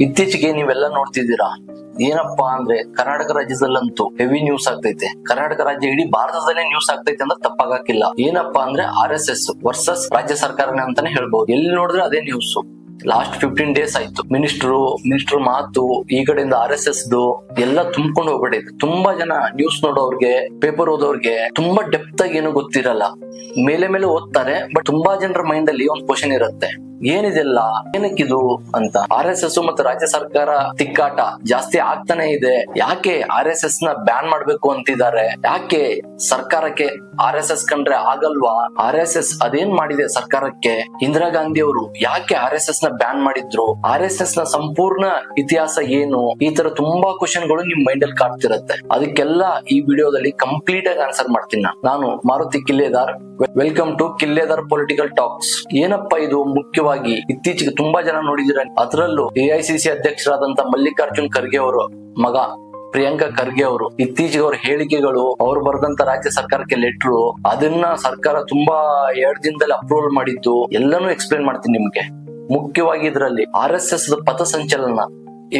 ಇತ್ತೀಚೆಗೆ ನೀವೆಲ್ಲ ನೋಡ್ತಿದ್ದೀರಾ? ಏನಪ್ಪಾ ಅಂದ್ರೆ ಕರ್ನಾಟಕ ರಾಜ್ಯದಲ್ಲಂತೂ ಹೆವಿ ನ್ಯೂಸ್ ಆಗ್ತೈತೆ. ಕರ್ನಾಟಕ ರಾಜ್ಯ ಇಡೀ ಭಾರತದಲ್ಲೇ ನ್ಯೂಸ್ ಆಗ್ತೈತೆ ಅಂದ್ರೆ ತಪ್ಪಾಗಕ್ಕಿಲ್ಲ ಏನಪ್ಪಾ ಅಂದ್ರೆ ಆರ್ ಎಸ್ ಎಸ್ ವರ್ಸಸ್ ರಾಜ್ಯ ಸರ್ಕಾರನೇ ಅಂತಾನೆ ಹೇಳ್ಬಹುದು ಎಲ್ಲಿ ನೋಡಿದ್ರೆ ಅದೇ ನ್ಯೂಸ್ ಲಾಸ್ಟ್ ಫಿಫ್ಟೀನ್ ಡೇಸ್ ಆಯ್ತು. ಮಿನಿಸ್ಟ್ರು ಮಿನಿಸ್ಟರ್ ಮಾತು, ಈ ಕಡೆಯಿಂದ ಆರ್ ಎಸ್ ಎಸ್ ಎಲ್ಲ ತುಂಬ್ಕೊಂಡು ಹೋಗ್ಬಿಟ್ಟಿದೆ. ತುಂಬಾ ಜನ ನ್ಯೂಸ್ ನೋಡೋರ್ಗೆ ಪೇಪರ್ ಓದೋರ್ಗೆ ತುಂಬಾ ಡೆಪ್ತ್ ಆಗಿ ಏನು ಗೊತ್ತಿರಲ್ಲ. ಮೇಲೆ ಮೇಲೆ ಓದ್ತಾರೆ ಬಟ್ ತುಂಬಾ ಜನರ ಮೈಂಡ್ ಅಲ್ಲಿ ಒಂದು ಕ್ವಶನ್ ಇರುತ್ತೆ. ಏನಿದೆಲ್ಲ? ಏನಕ್ಕಿದು ಅಂತ? ಆರ್ ಎಸ್ ಎಸ್ ಮತ್ತು ರಾಜ್ಯ ಸರ್ಕಾರ ತಿಕ್ಕಾಟ ಜಾಸ್ತಿ ಆಗ್ತಾನೆ ಇದೆ. ಯಾಕೆ ಆರ್ ಎಸ್ ಎಸ್ನ ಬ್ಯಾನ್ ಮಾಡ್ಬೇಕು ಅಂತಿದ್ದಾರೆ? ಯಾಕೆ ಸರ್ಕಾರಕ್ಕೆ ಆರ್ ಎಸ್ ಎಸ್ ಕಂಡ್ರೆ ಆಗಲ್ವಾ? ಆರ್ ಎಸ್ ಎಸ್ ಅದೇನ್ ಮಾಡಿದೆ ಸರ್ಕಾರಕ್ಕೆ? ಇಂದಿರಾ ಗಾಂಧಿ ಅವರು ಯಾಕೆ ಆರ್ ಎಸ್ ಎಸ್ನ ಬ್ಯಾನ್ ಮಾಡಿದ್ರು? ಆರ್ ಎಸ್ ಎಸ್ನ ಸಂಪೂರ್ಣ ಇತಿಹಾಸ ಏನು? ಈ ತರ ತುಂಬಾ ಕ್ವಶನ್ಗಳು ನಿಮ್ ಮೈಂಡ್ ಅಲ್ಲಿ ಕಾಡ್ತಿರತ್ತೆ. ಅದಕ್ಕೆಲ್ಲ ಈ ವಿಡಿಯೋದಲ್ಲಿ ಕಂಪ್ಲೀಟ್ ಆಗಿ ಆನ್ಸರ್ ಮಾಡ್ತೀನಿ ನಾನು. Maruti Killedar. Welcome to Killedar political talks ಏನಪ್ಪಾ ಇದು ಮುಖ್ಯವಾಗಿ ಇತ್ತೀಚೆಗೆ ತುಂಬಾ ಜನ ನೋಡಿದಿರ ಅದರಲ್ಲೂ ಎಐಸಿಸಿ ಅಧ್ಯಕ್ಷರಾದಂತ ಮಲ್ಲಿಕಾರ್ಜುನ್ ಖರ್ಗೆ ಅವರು ಮಗ, ಪ್ರಿಯಾಂಕಾ ಖರ್ಗೆ ಅವರು, ಇತ್ತೀಚೆಗೆ ಅವ್ರ ಹೇಳಿಕೆಗಳು, ಅವ್ರು ಬರೆದಂತ ರಾಜ್ಯ ಸರ್ಕಾರಕ್ಕೆ ಲೆಟ್ರು ಅದನ್ನ ಸರ್ಕಾರ ತುಂಬಾ ಎರಡ್ ದಿನದಲ್ಲಿ ಅಪ್ರೂವಲ್ ಮಾಡಿದ್ದು, ಎಲ್ಲಾನು ಎಕ್ಸ್ಪ್ಲೇನ್ ಮಾಡ್ತೀನಿ ನಿಮ್ಗೆ. ಮುಖ್ಯವಾಗಿ ಇದರಲ್ಲಿ ಆರ್ ಎಸ್ ಎಸ್ ಪಥಸಂಚಲನ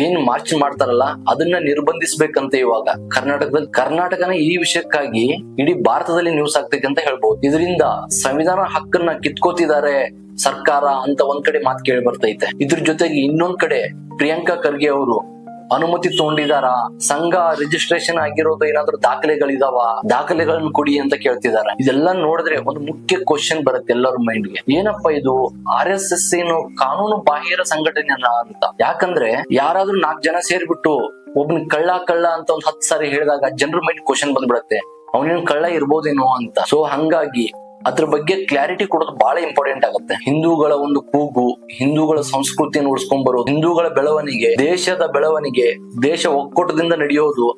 ಏನ್ ಮಾರ್ಚ್ ಮಾಡ್ತಾರಲ್ಲ, ಅದನ್ನ ನಿರ್ಬಂಧಿಸ್ಬೇಕಂತ ಇವಾಗ ಕರ್ನಾಟಕದಲ್ಲಿ. ಕರ್ನಾಟಕನ ಈ ವಿಷಯಕ್ಕಾಗಿ ಇಡೀ ಭಾರತದಲ್ಲಿ ನ್ಯೂಸ್ ಆಗ್ತೈತೆ ಅಂತ ಹೇಳ್ಬಹುದು ಇದರಿಂದ ಸಂವಿಧಾನ ಹಕ್ಕನ್ನ ಕಿತ್ಕೋತಿದ್ದಾರೆ ಸರ್ಕಾರ ಅಂತ ಒಂದ್ ಕಡೆ ಮಾತು ಕೇಳಿ ಬರ್ತೈತೆ. ಇದ್ರ ಜೊತೆಗೆ ಇನ್ನೊಂದ್ ಕಡೆ ಪ್ರಿಯಾಂಕಾ ಖರ್ಗೆ ಅವರು ಅನುಮತಿ ತಗೊಂಡಿದಾರ? ಸಂಘ ರಿಜಿಸ್ಟ್ರೇಷನ್ ಆಗಿರೋದು ಏನಾದ್ರು ದಾಖಲೆಗಳಿದಾವ? ದಾಖಲೆಗಳನ್ನ ಕೊಡಿ ಅಂತ ಕೇಳ್ತಿದಾರ. ಇದೆಲ್ಲ ನೋಡಿದ್ರೆ ಒಂದು ಮುಖ್ಯ ಕ್ವಶನ್ ಬರುತ್ತೆ ಎಲ್ಲರ ಮೈಂಡ್ಗೆ ಏನಪ್ಪಾ ಇದು? ಆರ್ ಎಸ್ ಎಸ್ ಏನು ಕಾನೂನು ಬಾಹಿರ ಸಂಘಟನೆ ಅಲ್ಲ ಅಂತ. ಯಾಕಂದ್ರೆ ಯಾರಾದ್ರೂ ನಾಲ್ಕು ಜನ ಸೇರ್ಬಿಟ್ಟು ಒಬ್ನ ಕಳ್ಳ ಕಳ್ಳ ಅಂತ ಒಂದ್ ಹತ್ತು ಸಾರಿ ಹೇಳಿದಾಗ ಜನರ ಮೈಂಡ್ ಕ್ವಶನ್ ಬಂದ್ಬಿಡತ್ತೆ. ಅವನೇನ್ ಕಳ್ಳ ಇರ್ಬೋದೇನೋ ಅಂತ. ಸೊ ಹಂಗಾಗಿ ಅದ್ರ ಬಗ್ಗೆ ಕ್ಲಾರಿಟಿ ಕೊಡೋದು ಬಹಳ ಇಂಪಾರ್ಟೆಂಟ್ ಆಗುತ್ತೆ. ಹಿಂದೂಗಳ ಒಂದು ಕೂಗು, ಹಿಂದೂಗಳ ಸಂಸ್ಕೃತಿಯನ್ನು ಉಳಿಸ್ಕೊಂಡ್ ಬರೋದು, ಹಿಂದೂಗಳ ಬೆಳವಣಿಗೆ, ದೇಶದ ಬೆಳವಣಿಗೆ, ದೇಶ ಒಕ್ಕೂಟದಿಂದ ನಡೆಯೋದು,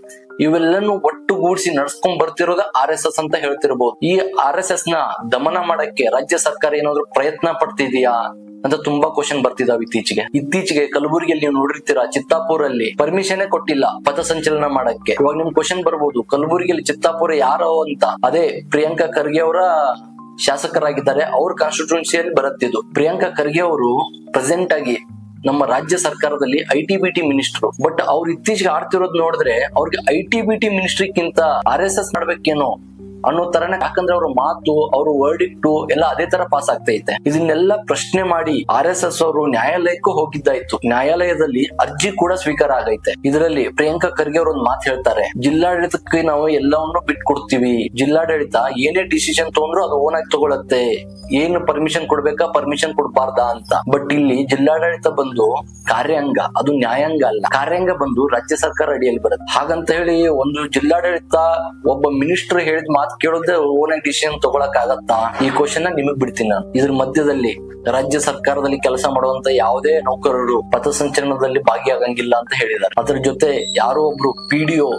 ಇವೆಲ್ಲನೂ ಒಟ್ಟುಗೂಡಿಸಿ ನಡ್ಸ್ಕೊಂಡ್ ಬರ್ತಿರೋದು ಆರ್ ಎಸ್ ಎಸ್ ಅಂತ ಹೇಳ್ತಿರ್ಬೋದು. ಈ ಆರ್ ಎಸ್ ಎಸ್ನ ದಮನ ಮಾಡಕ್ಕೆ ರಾಜ್ಯ ಸರ್ಕಾರ ಏನಾದ್ರು ಪ್ರಯತ್ನ ಪಡ್ತಿದೀಯಾ ಅಂತ ತುಂಬಾ ಕ್ವಶನ್ ಬರ್ತಿದಾವ್ ಇತ್ತೀಚೆಗೆ. ಇತ್ತೀಚೆಗೆ ಕಲಬುರಗಿಯಲ್ಲಿ ನೀವು ನೋಡಿರ್ತೀರಾ, ಚಿತ್ತಾಪುರಲ್ಲಿ ಪರ್ಮಿಷನ್ ಕೊಟ್ಟಿಲ್ಲ ಪಥಸಂಚಲನ ಮಾಡಕ್ಕೆ. ಇವಾಗ ನಿಮ್ ಕ್ವಶನ್ ಬರ್ಬೋದು, ಕಲಬುರಗಿಯಲ್ಲಿ ಚಿತ್ತಾಪುರ ಯಾರೋ ಅಂತ. ಅದೇ ಪ್ರಿಯಾಂಕಾ ಖರ್ಗೆ ಅವರ ಶಾಸಕರಾಗಿದ್ದಾರೆ. ಅವ್ರ ಕಾನ್ಸ್ಟಿಟ್ಯೂನ್ಸಿಯಲ್ಲಿ ಬರುತ್ತಿದ್ದು ಪ್ರಿಯಾಂಕಾ ಖರ್ಗೆ ಅವರು ಪ್ರೆಸೆಂಟ್ ಆಗಿ ನಮ್ಮ ರಾಜ್ಯ ಸರ್ಕಾರದಲ್ಲಿ I T B T minister but ಅವ್ರು ಇತ್ತೀಚೆಗೆ ಆಡ್ತಿರೋದು ನೋಡಿದ್ರೆ ಅವ್ರಿಗೆ ಐ ಟಿ ಬಿ ಟಿ ಮಿನಿಸ್ಟ್ರಿಗಿಂತ ಆರ್ ಎಸ್ ಎಸ್ ಮಾಡ್ಬೇಕೇನೋ ಅನ್ನೋ ತರನೇ ಯಾಕಂದ್ರೆ ಅವ್ರ ಮಾತು, ಅವ್ರ ವರ್ಡಿಕ್ಟು ಎಲ್ಲ ಅದೇ ತರ ಪಾಸ್ ಆಗ್ತೈತೆ ಇದನ್ನೆಲ್ಲ ಪ್ರಶ್ನೆ ಮಾಡಿ ಆರ್ ಎಸ್ ಎಸ್ ಅವರು ನ್ಯಾಯಾಲಯಕ್ಕೂ ಹೋಗಿದ್ದಾಯ್ತು. ನ್ಯಾಯಾಲಯದಲ್ಲಿ ಅರ್ಜಿ ಕೂಡ ಸ್ವೀಕಾರ ಆಗೈತೆ. ಇದರಲ್ಲಿ ಪ್ರಿಯಾಂಕಾ ಖರ್ಗೆ ಅವರು ಒಂದು ಮಾತು ಹೇಳ್ತಾರೆ. ಜಿಲ್ಲಾಡಳಿತಕ್ಕೆ ನಾವು ಎಲ್ಲವನ್ನು ಬಿಟ್ಕೊಡ್ತೀವಿ. ಜಿಲ್ಲಾಡಳಿತ ಏನೇ ಡಿಸಿಷನ್ ತಗೊಂಡ್ರು ಅದು ಓನ್ ಆಗಿ ತಗೊಳತ್ತೆ. ಏನು ಪರ್ಮಿಷನ್ ಕೊಡ್ಬೇಕಾ ಪರ್ಮಿಷನ್ ಕೊಡ್ಬಾರ್ದಾ ಅಂತ. ಬಟ್ ಇಲ್ಲಿ ಜಿಲ್ಲಾಡಳಿತ ಬಂದು ಕಾರ್ಯಾಂಗ, ಅದು ನ್ಯಾಯಾಂಗ ಅಲ್ಲ. ಕಾರ್ಯಾಂಗ ಬಂದು ರಾಜ್ಯ ಸರ್ಕಾರ ಅಡಿಯಲ್ಲಿ ಬರುತ್ತೆ. ಹಾಗಂತ ಹೇಳಿ ಒಂದು ಜಿಲ್ಲಾಡಳಿತ ಒಬ್ಬ ಮಿನಿಸ್ಟರ್ ಹೇಳಿದ ಮಾತು ಕೇಳೋದೇ ಓನ್ ಡಿಸಿಷನ್ ತಗೊಳಕ್ ಆಗತ್ತಾ ಈ ಕ್ವಶನ್ ನಿಮಗ್ ಬಿಡ್ತೀನಿ ನಾನು. ಇದ್ರ ಮಧ್ಯದಲ್ಲಿ ರಾಜ್ಯ ಸರ್ಕಾರದಲ್ಲಿ ಕೆಲಸ ಮಾಡುವಂತ ಯಾವುದೇ ನೌಕರರು ಪಥಸಂಚಲನದಲ್ಲಿ ಭಾಗಿಯಾಗಂಗಿಲ್ಲ ಅಂತ ಹೇಳಿದ್ದಾರೆ. ಅದ್ರ ಜೊತೆ ಯಾರೋ ಒಬ್ರು ಪಿಡಿಒ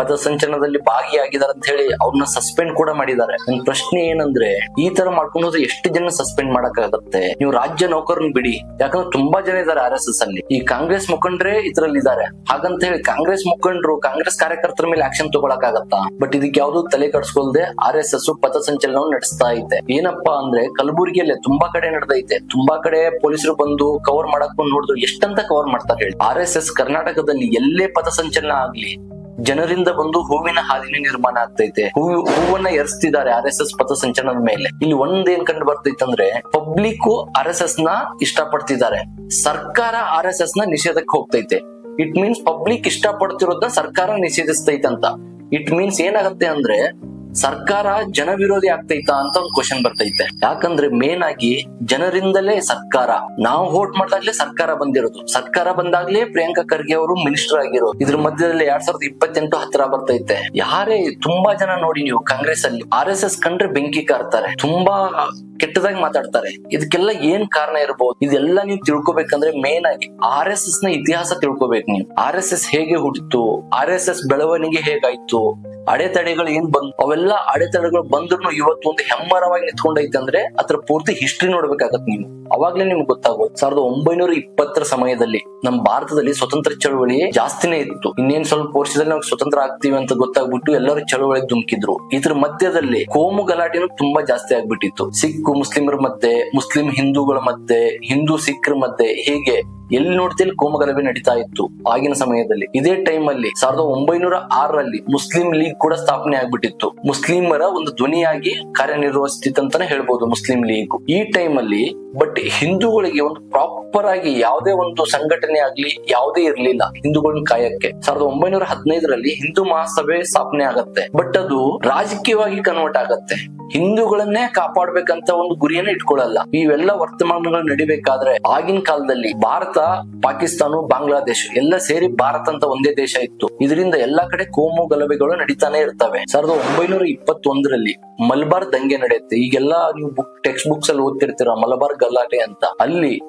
ಪಥಸಂಚಲನದಲ್ಲಿ ಭಾಗಿಯಾಗಿದ್ದಾರೆ ಅಂತ ಹೇಳಿ ಅವ್ರನ್ನ ಸಸ್ಪೆಂಡ್ ಕೂಡ ಮಾಡಿದ್ದಾರೆ. ನನ್ ಪ್ರಶ್ನೆ ಏನಂದ್ರೆ, ಈ ತರ ಮಾಡ್ಕೊಂಡು ಹೋದ್ರೆ ಎಷ್ಟು ಜನ ಸಸ್ಪೆಂಡ್ ಮಾಡಕ್ಕಾಗತ್ತೆ? ನೀವು ರಾಜ್ಯ ನೌಕರನ್ ಬಿಡಿ. ಯಾಕಂದ್ರೆ ತುಂಬಾ ಜನ ಇದಾರೆ ಆರ್ ಎಸ್ ಅಲ್ಲಿ. ಈ ಕಾಂಗ್ರೆಸ್ ಮುಖಂಡ್ರೆ ಇದ್ರಲ್ಲಿ ಇದಾರೆ ಹಾಗಂತ ಹೇಳಿ ಕಾಂಗ್ರೆಸ್ ಮುಖಂಡರು, ಕಾಂಗ್ರೆಸ್ ಕಾರ್ಯಕರ್ತರ ಮೇಲೆ ಆಕ್ಷನ್ ತಗೊಳಕ್ ಆಗತ್ತಾ ಬಟ್ ಇದಕ್ಕೆ ಯಾವ್ದು ತಲೆ ಕಟ್ಸ್ಕೊಳ್ದೆ ಆರ್ ಎಸ್ ಎಸ್ ಪಥಸಂಚಲನವನ್ನು ನಡೆಸ್ತಾ ಐತೆ. ಏನಪ್ಪಾ ಅಂದ್ರೆ ಕಲಬುರಗಿಯಲ್ಲಿ ತುಂಬಾ ಕಡೆ ನಡೆದೈತೆ. ತುಂಬಾ ಕಡೆ ಪೊಲೀಸರು ಬಂದು ಕವರ್ ಮಾಡಕ್ ನೋಡಿದ್ರು. ಎಷ್ಟಂತ ಕವರ್ ಮಾಡ್ತಾರೆ ಹೇಳಿ. ಆರ್ ಎಸ್ ಎಸ್ ಕರ್ನಾಟಕದಲ್ಲಿ ಎಲ್ಲೇ ಪಥಸಂಚಲನ ಆಗ್ಲಿ ಜನರಿಂದ ಬಂದು ಹೂವಿನ ಹಾದಿನ ನಿರ್ಮಾಣ ಆಗ್ತೈತೆ. ಹೂವು ಹೂವನ್ನ ಎರಿಸ್ತಿದ್ದಾರೆ ಆರ್ ಎಸ್ ಎಸ್ ಪಥಸಂಚಲನದ ಮೇಲೆ. ಇಲ್ಲಿ ಒಂದ್ ಏನ್ ಕಂಡು ಬರ್ತೈತೆ ಅಂದ್ರೆ ಪಬ್ಲಿಕ್ ಆರ್ ಎಸ್ ಎಸ್ನ ಇಷ್ಟಪಡ್ತಿದ್ದಾರೆ. ಸರ್ಕಾರ ಆರ್ ಎಸ್ ಎಸ್ನ ನಿಷೇಧಕ್ಕೆ ಹೋಗ್ತೈತೆ. ಇಟ್ ಮೀನ್ಸ್ ಪಬ್ಲಿಕ್ ಇಷ್ಟಪಡ್ತಿರೋದನ್ನ ಸರ್ಕಾರ ನಿಷೇಧಿಸ್ತೈತೆ ಅಂತ ಇಟ್ ಮೀನ್ಸ್ ಏನಾಗತ್ತೆ ಅಂದ್ರೆ ಸರ್ಕಾರ ಜನ ವಿರೋಧಿ ಆಗ್ತೈತಾ ಅಂತ ಒಂದು ಕ್ವಶನ್ ಬರ್ತೈತೆ. ಯಾಕಂದ್ರೆ ಮೇನ್ ಆಗಿ ಜನರಿಂದಲೇ ಸರ್ಕಾರ. ನಾವು ವೋಟ್ ಮಾಡ್ದಾಗ್ಲೇ ಸರ್ಕಾರ ಬಂದಿರೋದು. ಸರ್ಕಾರ ಬಂದಾಗ್ಲೇ ಪ್ರಿಯಾಂಕಾ ಖರ್ಗೆ ಅವರು ಮಿನಿಸ್ಟರ್ ಆಗಿರೋದು. ಇದ್ರ ಮಧ್ಯದಲ್ಲಿ ಎರಡ್ ಸಾವಿರದ ಇಪ್ಪತ್ತೆಂಟು ಹತ್ರ ಬರ್ತೈತೆ. ಯಾರೇ ತುಂಬಾ ಜನ ನೋಡಿ ನೀವು ಕಾಂಗ್ರೆಸ್ ಅಲ್ಲಿ, ಆರ್ ಎಸ್ ಎಸ್ ಕಂಡ್ರೆ ಬೆಂಕಿ ಕಾರ್ತಾರೆ. ತುಂಬಾ ಕೆಟ್ಟದಾಗಿ ಮಾತಾಡ್ತಾರೆ. ಇದಕ್ಕೆಲ್ಲ ಏನ್ ಕಾರಣ ಇರಬಹುದು ಇದೆಲ್ಲ ನೀವು ತಿಳ್ಕೊಬೇಕಂದ್ರೆ ಮೇನ್ ಆಗಿ ಆರ್ ಎಸ್ ಎಸ್ನ ಇತಿಹಾಸ ತಿಳ್ಕೊಬೇಕು ನೀವು. ಆರ್ ಎಸ್ ಎಸ್ ಹೇಗೆ ಹುಟ್ಟಿತು? ಆರ್ ಎಸ್ ಎಸ್ ಬೆಳವಣಿಗೆ ಹೇಗಾಯ್ತು? ಅಡೆತಡೆಗಳು ಏನ್ ಬಂದ್, ಅವೆಲ್ಲ ಅಡೆತಡೆಗಳು ಬಂದ್ರು ಇವತ್ತು ಒಂದು ಹೆಮ್ಮರವಾಗಿ ನಿಂತ್ಕೊಂಡೈತೆ ಅಂದ್ರೆ ಅದ್ರ ಪೂರ್ತಿ ಹಿಸ್ಟ್ರಿ ನೋಡ್ಬೇಕಾಗತ್ ನೀವು. ಅವಾಗ್ಲೇ ನಿಮ್ಗೆ ಗೊತ್ತಾಗೋದು. ಸಾವಿರದ ಒಂಬೈನೂರ ಇಪ್ಪತ್ತರ ಸಮಯದಲ್ಲಿ ನಮ್ಮ ಭಾರತದಲ್ಲಿ ಸ್ವತಂತ್ರ ಚಳವಳಿ ಜಾಸ್ತಿನೇ ಇತ್ತು. ಇನ್ನೇನ್ ಸ್ವಲ್ಪ ವರ್ಷದಲ್ಲಿ ನಾವು ಸ್ವತಂತ್ರ ಆಗ್ತೀವಿ ಅಂತ ಗೊತ್ತಾಗ್ಬಿಟ್ಟು ಎಲ್ಲರೂ ಚಳವಳಿಗೆ ಧುಮುಕಿದ್ರು. ಇದ್ರ ಮಧ್ಯದಲ್ಲಿ ಕೋಮು ಗಲಾಟೆನೂ ತುಂಬಾ ಜಾಸ್ತಿ ಆಗ್ಬಿಟ್ಟಿತ್ತು. ಸಿಖ್ ಮುಸ್ಲಿಮರ ಮಧ್ಯೆ, ಮುಸ್ಲಿಂ ಹಿಂದೂಗಳ ಮಧ್ಯೆ, ಹಿಂದೂ ಸಿಖ್ರ ಮಧ್ಯೆ ಹೀಗೆ ಎಲ್ಲಿ ನೋಡ್ತಿಲ್ಲಿ ಕೋಮಗಲಭೆ ನಡೀತಾ ಇತ್ತು ಆಗಿನ ಸಮಯದಲ್ಲಿ. ಇದೇ ಟೈಮ್ ಅಲ್ಲಿ ಸಾವಿರದ ಒಂಬೈನೂರ ಆರರಲ್ಲಿ ಮುಸ್ಲಿಂ ಲೀಗ್ ಕೂಡ ಸ್ಥಾಪನೆ ಆಗ್ಬಿಟ್ಟಿತ್ತು. ಮುಸ್ಲಿಮರ ಒಂದು ಧ್ವನಿಯಾಗಿ ಕಾರ್ಯನಿರ್ವಹಿಸ್ತಿತ್ತು ಅಂತಾನೆ ಹೇಳ್ಬೋದು ಮುಸ್ಲಿಂ ಲೀಗ್. ಈ ಟೈಮ್ ಅಲ್ಲಿ ಬಟ್ ಹಿಂದೂಗಳಿಗೆ ಒಂದು ಪ್ರಾಪರ್ ಆಗಿ ಯಾವುದೇ ಒಂದು ಸಂಘಟನೆ ಆಗ್ಲಿ ಯಾವುದೇ ಇರ್ಲಿಲ್ಲ ಹಿಂದೂಗಳನ್ನ ಕಾಯಕ್ಕೆ. ಸಾವಿರದ ಒಂಬೈನೂರ ಹದಿನೈದರಲ್ಲಿ ಹಿಂದೂ ಮಹಾಸಭೆ ಸ್ಥಾಪನೆ ಆಗತ್ತೆ. ಬಟ್ ಅದು ರಾಜಕೀಯವಾಗಿ ಕನ್ವರ್ಟ್ ಆಗತ್ತೆ. ಹಿಂದೂಗಳನ್ನೇ ಕಾಪಾಡ್ಬೇಕಂತ ಒಂದು ಗುರಿಯನ್ನ ಇಟ್ಕೊಳ್ಳಲ್ಲ. ಇವೆಲ್ಲ ವರ್ತಮಾನಗಳು ನಡಿಬೇಕಾದ್ರೆ ಆಗಿನ ಕಾಲದಲ್ಲಿ ಭಾರತ, ಪಾಕಿಸ್ತಾನ, ಬಾಂಗ್ಲಾದೇಶ ಎಲ್ಲ ಸೇರಿ ಭಾರತ ಅಂತ ಒಂದೇ ದೇಶ ಇತ್ತು. ಇದರಿಂದ ಎಲ್ಲಾ ಕಡೆ ಕೋಮು ಗಲಭೆಗಳು ನಡೀತಾನೆ ಇರ್ತವೆ. ಸಾವಿರದ ಒಂಬೈನೂರ ಇಪ್ಪತ್ತೊಂದರಲ್ಲಿ ಮಲಬಾರ್ ದಂಗೆ ನಡೆಯುತ್ತೆ. ಈಗೆಲ್ಲ ನೀವು ಬುಕ್, ಟೆಕ್ಸ್ಟ್ ಬುಕ್ಸ್ ಅಲ್ಲಿ ಓದ್ತಿರ್ತೀರ, ಮಲಬಾರ್ ಗಲಾಟೆ ಅಂತ. ಅಲ್ಲಿ